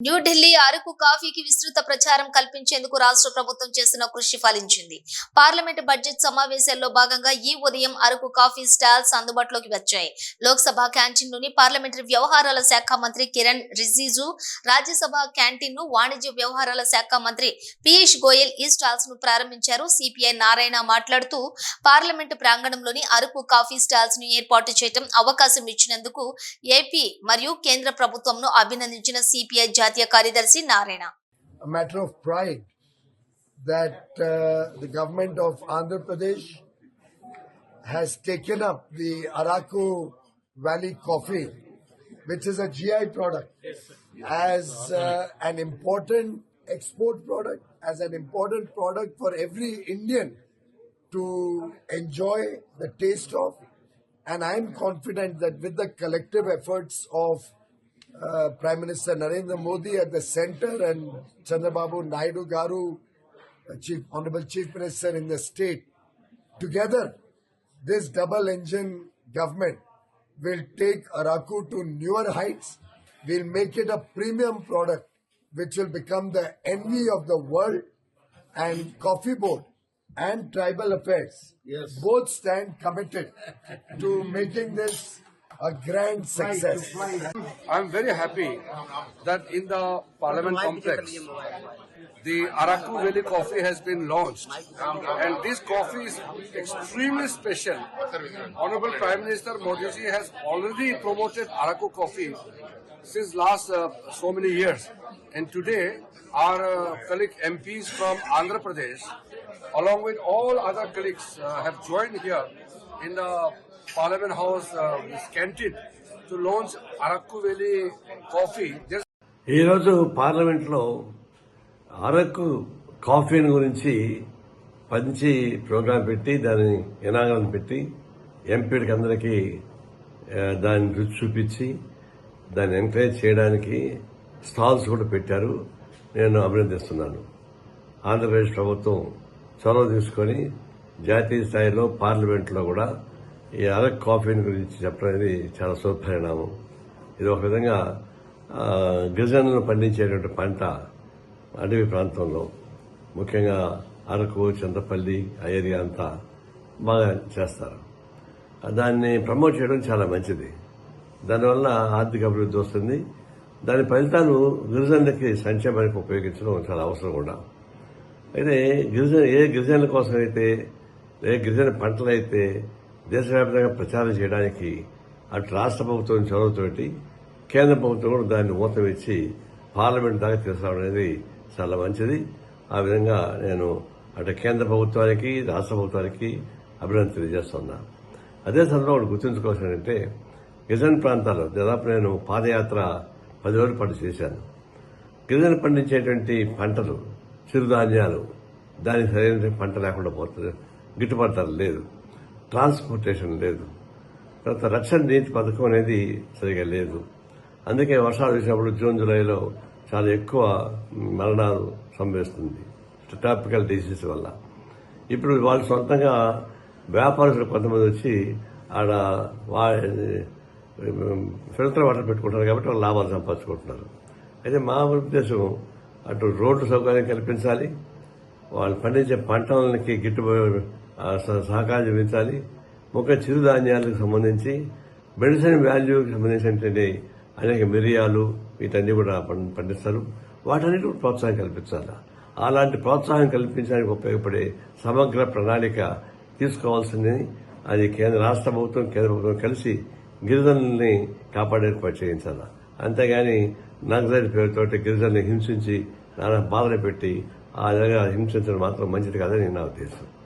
న్యూఢిల్లీ అరకు కాఫీకి విస్తృత ప్రచారం కల్పించేందుకు రాష్ట్ర ప్రభుత్వం చేస్తున్న కృషి ఫలించింది. పార్లమెంట్ బడ్జెట్ సమావేశాల్లో భాగంగా ఈ ఉదయం అరకు కాఫీ స్టాల్స్ అందుబాటులోకి వచ్చాయి. లోక్సభ క్యాంటీన్లోని పార్లమెంటరీ వ్యవహారాల శాఖ మంత్రి కిరణ్ రిజిజు రాజ్యసభ క్యాంటీన్ను వాణిజ్య వ్యవహారాల శాఖ మంత్రి పీయూష్ గోయల్ ఈ స్టాల్స్ను ప్రారంభించారు. సిపిఐ నారాయణ మాట్లాడుతూ పార్లమెంట్ ప్రాంగణంలోని అరకు కాఫీ స్టాల్స్ను ఏర్పాటు చేయడం అవకాశం ఇచ్చినందుకు ఏపీ మరియు కేంద్ర ప్రభుత్వంను అభినందించిన CPI A matter of pride that uh, the government of Andhra Pradesh has taken up the Araku Valley coffee, which is a GI product, as uh, an important export product, as an important product for every Indian to enjoy the taste of. And I'm confident that with the collective efforts of uh, Prime Minister Narendra Modi at the center and Chandrababu Naidu Garu, uh, Chief Honorable Chief Minister in the state, together, this double engine government will take Araku to newer heights. We'll make it a premium product which will become the envy of the world. And Coffee Board and Tribal Affairs yes. both stand committed to making this a grand success. I'm very happy that in the Parliament complex, the Araku Valley coffee has been launched. And this coffee is extremely special. Honorable Prime Minister Modi ji has already promoted Araku coffee since last uh, so many years. And today, our uh, colleague MPs from Andhra Pradesh, along with all other colleagues, uh, have joined here in the Parliament House, uh, this canteen, to launch coffee Valley coffee. There's ఈరోజు పార్లమెంట్లో అరకు కాఫీని గురించి పంచి programme పెట్టి దాని ఇనాగరం పెట్టి ఎంపీలకి అందరికీ దాన్ని రుచి చూపించి దాన్ని ఎంకరేజ్ చేయడానికి స్టాల్స్ కూడా పెట్టారు నేను అభినందిస్తున్నాను ఆంధ్రప్రదేశ్ ప్రభుత్వం చొరవ తీసుకొని జాతీయ స్థాయిలో పార్లమెంట్లో కూడా ఈ అరకు కాఫీని గురించి చెప్పడం అనేది చాలా శుభపరిణామం ఇది ఒక విధంగా గిరిజనులు పండించేటువంటి పంట అడవి ప్రాంతంలో ముఖ్యంగా అరకు చింతపల్లి ఆ ఏరియా అంతా బాగా చేస్తారు. దాన్ని ప్రమోట్ చేయడం చాలా మంచిది. దానివల్ల ఆర్థిక అభివృద్ధి వస్తుంది. దాని ఫలితాలు గిరిజనులకి సంక్షేమానికి ఉపయోగించడం చాలా అవసరం కూడా. అయితే గిరిజన ఏ గిరిజనుల కోసం అయితే ఏ గిరిజన పంటలైతే దేశవ్యాప్తంగా ప్రచారం చేయడానికి అటు రాష్ట్ర ప్రభుత్వం చొరవతోటి కేంద్ర ప్రభుత్వం కూడా దాన్ని ఊతం ఇచ్చి పార్లమెంట్ దాకా తీసుకురావడం అనేది చాలా మంచిది. ఆ విధంగా నేను అటు కేంద్ర ప్రభుత్వానికి రాష్ట్ర ప్రభుత్వానికి అభినందన తెలియజేస్తున్నా. అదే సందర్భంలో ఒకటి గుర్తుంచుకోవాల్సిన ఏంటంటే గిరిజన ప్రాంతాల్లో దాదాపు నేను పాదయాత్ర పది రోజుల పాటు చేశాను. గిరిజన పండించేటువంటి పంటలు చిరుధాన్యాలు దానికి సరైన పంట లేకుండా పోతుంది గిట్టుబాటు లేదు. ట్రాన్స్పోర్టేషన్ లేదు. తర్వాత రక్షణ నీతి పథకం అనేది సరిగా లేదు. అందుకే వర్షాలు వచ్చినప్పుడు జూన్ జూలైలో చాలా ఎక్కువ మరణాలు సంభవిస్తుంది. ట్రాపికల్ డిసీజ్ వల్ల. ఇప్పుడు వాళ్ళు సొంతంగా వ్యాపారస్తులు కొంతమంది వచ్చి ఆడ వా- ఫిల్టర్ వాటర్ పెట్టుకుంటారు కాబట్టి వాళ్ళు లాభాలు సంపాదించుకుంటున్నారు. అయితే మా ఉద్దేశం అటు రోడ్డు సౌకర్యం కల్పించాలి. వాళ్ళు పండించే పంటలకి గిట్టుబాటు సహకారం చూపించాలి. ముఖ్య చిరుధాన్యాలకు సంబంధించి మెడిసిన్ వాల్యూకి సంబంధించినటువంటి అనేక మిరియాలు వీటన్ని కూడా పండిస్తారు. వాటన్నిటి ప్రోత్సాహం కల్పించాలి? అలాంటి ప్రోత్సాహం కల్పించడానికి ఉపయోగపడే సమగ్ర ప్రణాళిక తీసుకోవాల్సింది. అది కేంద్ర రాష్ట్ర ప్రభుత్వం కేంద్ర ప్రభుత్వం కలిసి గిరిజనుల్ని కాపాడే చేయించాలి అంతేగాని నక్సలైట్ పేరుతోటి గిరిజనుల్ని హింసించి నానా బాధలు పెట్టి ఆ విధంగా హింసించడం మాత్రం మంచిది కాదని నా ఉద్దేశం.